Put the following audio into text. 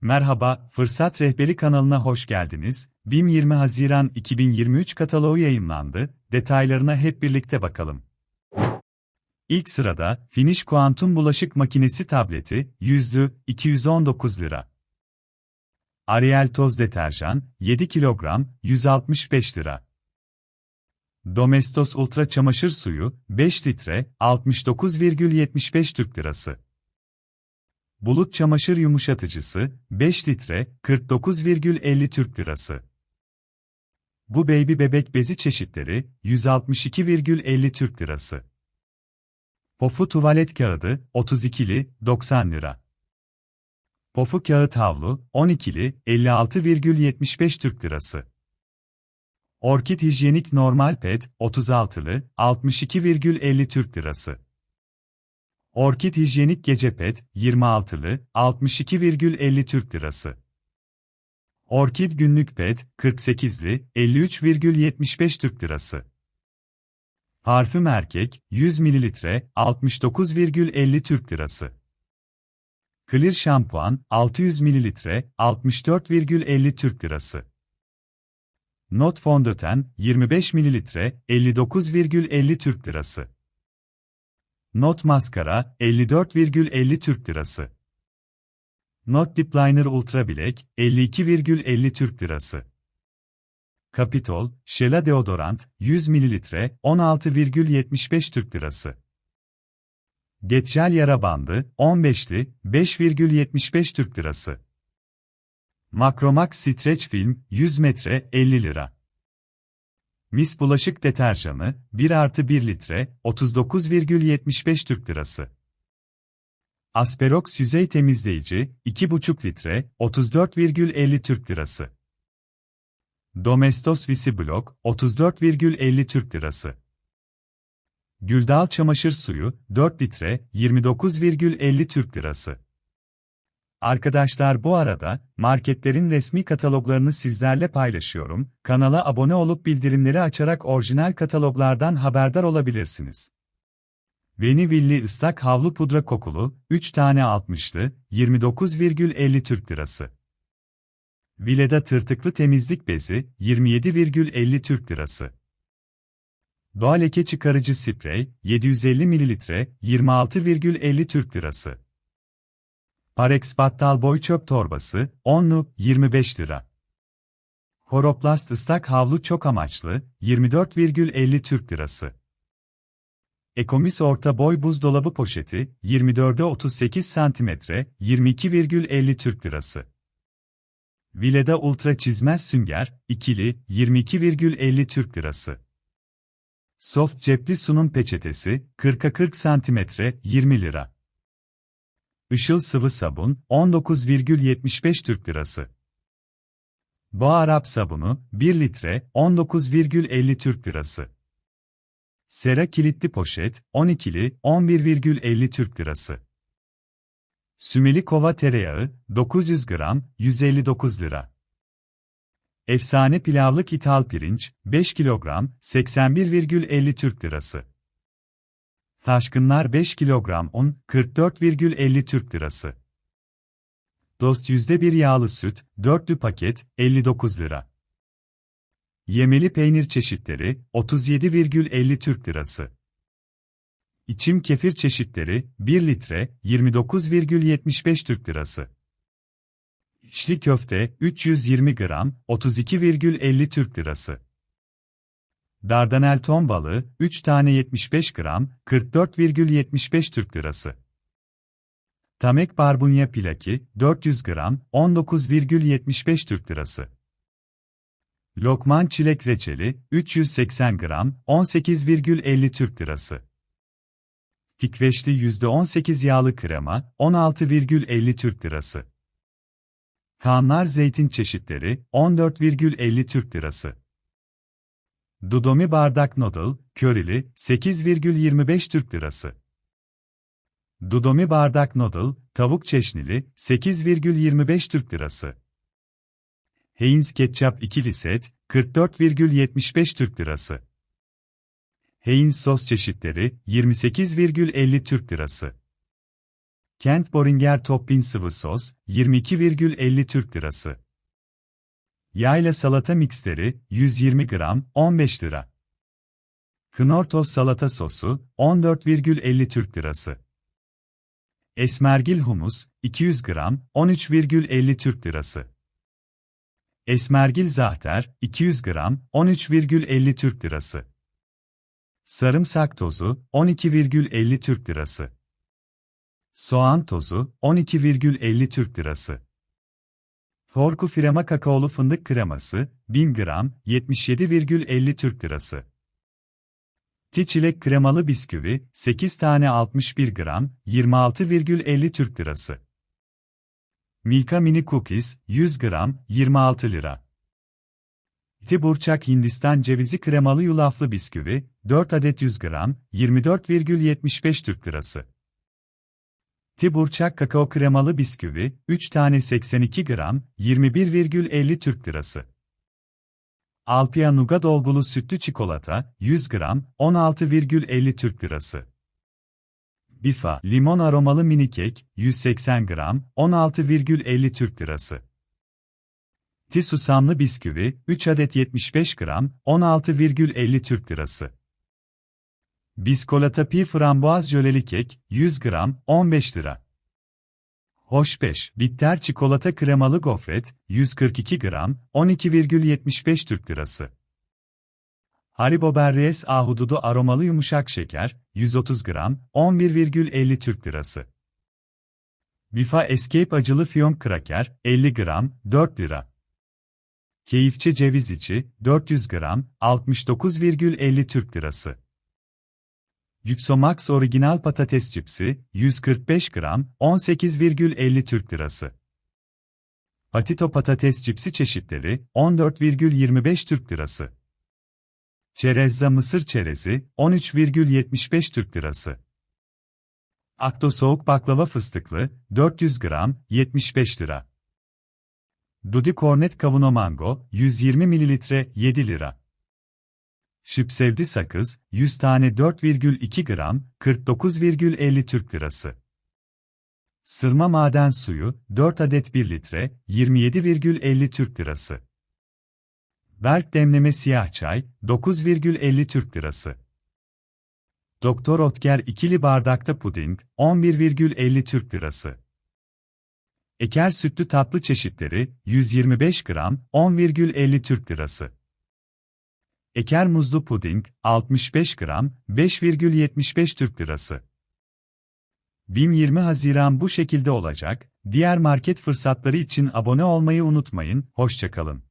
Merhaba, Fırsat Rehberi kanalına hoş geldiniz. BİM 20 Haziran 2023 kataloğu yayımlandı. Detaylarına hep birlikte bakalım. İlk sırada Finish Quantum bulaşık makinesi tableti yüzlü 219 lira. Ariel toz deterjan 7 kilogram 165 lira. Domestos Ultra çamaşır suyu 5 litre 69,75 Türk lirası. Bulut çamaşır yumuşatıcısı 5 litre 49,50 Türk lirası. Bu baby bebek bezi çeşitleri 162,50 Türk lirası. Pofu tuvalet kağıdı 32'li 90 lira. Pofu kağıt havlu 12'li 56,75 Türk lirası. Orkid hijyenik normal pet 36'lı 62,50 Türk lirası. Orkid hijyenik gece pet 26'lı 62,50 Türk lirası. Orkid günlük pet 48'li 53,75 Türk lirası. Parfüm erkek 100 ml 69,50 Türk lirası. Clear şampuan 600 ml 64,50 Türk lirası. Not fondöten 25 ml 59,50 Türk lirası. Not maskara 54,50 Türk lirası. Not Dip Liner Ultra Bilek 52,50 Türk lirası. Capitol, Shella deodorant 100 ml 16,75 Türk lirası. Geçel yara bandı 15'li 5,75 Türk lirası. Makromax Stretch Film 100 metre 50 lira. Mis bulaşık deterjanı 1 artı 1 litre 39,75 Türk lirası. Asperox yüzey temizleyici 2,5 litre 34,50 Türk lirası. Domestos Visiblock 34,50 Türk lirası. Güldal çamaşır suyu 4 litre 29,50 Türk lirası. Arkadaşlar bu arada, marketlerin resmi kataloglarını sizlerle paylaşıyorum, kanala abone olup bildirimleri açarak orijinal kataloglardan haberdar olabilirsiniz. Veni Villi ıslak havlu pudra kokulu, 3 tane 60'lı, 29,50 Türk lirası. Vileda tırtıklı temizlik bezi, 27,50 Türk lirası. Doğa leke çıkarıcı sprey, 750 ml, 26,50 Türk lirası. Parex battal boy çöp torbası, 10'lu, 25 lira. Horoplast ıslak havlu çok amaçlı, 24,50 Türk lirası. Ekomis orta boy buzdolabı poşeti, 24'e 38 cm, 22,50 Türk lirası. Vileda ultra çizmez sünger, ikili, 22,50 Türk lirası. Soft cepli sunum peçetesi, 40'a 40 cm, 20 lira. Işıl sıvı sabun 19,75 Türk lirası. Boğa Arap sabunu 1 litre 19,50 Türk lirası. Sera kilitli poşet 12'li 11,50 Türk lirası. Sümeli kova tereyağı 900 gram 159 lira. Efsane pilavlık ithal pirinç 5 kilogram 81,50 Türk lirası. Taşkınlar 5 kilogram un, 44,50 Türk lirası. Dost %1 yağlı süt, dörtlü paket, 59 lira. Yemeli peynir çeşitleri, 37,50 Türk lirası. İçim kefir çeşitleri, 1 litre, 29,75 Türk lirası. İçli köfte, 320 gram, 32,50 Türk lirası. Dardanel ton balığı, 3 tane 75 gram, 44,75 Türk lirası. Tamek barbunya plaki, 400 gram, 19,75 Türk lirası. Lokman çilek reçeli, 380 gram, 18,50 Türk lirası. Tikveşli %18 yağlı krema, 16,50 Türk lirası. Kanlar zeytin çeşitleri, 14,50 Türk lirası. Dudomi bardak noodle, körili, 8,25 Türk lirası. Dudomi bardak noodle, tavuk çeşnili, 8,25 Türk lirası. Heinz ketçap ikili set, 44,75 Türk lirası. Heinz sos çeşitleri, 28,50 Türk lirası. Kent Boringer Toppin sıvı sos, 22,50 Türk Lirası. Yayla salata miksleri, 120 gram, 15 lira. Knortos salata sosu, 14,50 Türk Lirası. Esmergil humus, 200 gram, 13,50 Türk Lirası. Esmergil zahter, 200 gram, 13,50 Türk Lirası. Sarımsak tozu, 12,50 Türk Lirası. Soğan tozu, 12,50 Türk Lirası. Forku firema kakaolu fındık kreması, 1000 gram, 77,50 Türk Lirası. Tiçilek kremalı bisküvi, 8 tane 61 gram, 26,50 Türk Lirası. Milka Mini Cookies, 100 gram, 26 lira. Tiburçak Hindistan cevizi kremalı yulaflı bisküvi, 4 adet 100 gram, 24,75 Türk Lirası. Tiburçak kakao kremalı bisküvi, 3 tane 82 gram, 21,50 Türk Lirası. Alpia Nuga dolgulu sütlü çikolata, 100 gram, 16,50 Türk Lirası. Bifa, limon aromalı mini kek, 180 gram, 16,50 Türk Lirası. Ti susamlı bisküvi, 3 adet 75 gram, 16,50 Türk Lirası. Biskolata pi frambuaz jöleli kek, 100 gram, 15 lira. Hoşbeş, bitter çikolata kremalı gofret, 142 gram, 12,75 Türk Lirası. Haribo Berries ahududu aromalı yumuşak şeker, 130 gram, 11,50 Türk Lirası. Bifa Escape acılı fiyonk kraker, 50 gram, 4 lira. Keyifçi ceviz içi, 400 gram, 69,50 Türk Lirası. Yüksomax orijinal patates cipsi, 145 gram, 18,50 Türk Lirası. Patito patates cipsi çeşitleri, 14,25 Türk Lirası. Çerezza mısır çerezi, 13,75 Türk Lirası. Akto soğuk baklava fıstıklı, 400 gram, 75 lira. Dudi kornet kavuno mango, 120 mililitre, 7 lira. Şıpsevdi sakız, 100 tane 4,2 gram, 49,50 Türk Lirası. Sırma maden suyu, 4 adet 1 litre, 27,50 Türk Lirası. Berk demleme siyah çay, 9,50 Türk Lirası. Doktor Otker ikili bardakta puding, 11,50 Türk Lirası. Eker sütlü tatlı çeşitleri, 125 gram, 10,50 Türk Lirası. Eker muzlu puding, 65 gram, 5,75 Türk Lirası. BİM 20 Haziran bu şekilde olacak, diğer market fırsatları için abone olmayı unutmayın, hoşçakalın.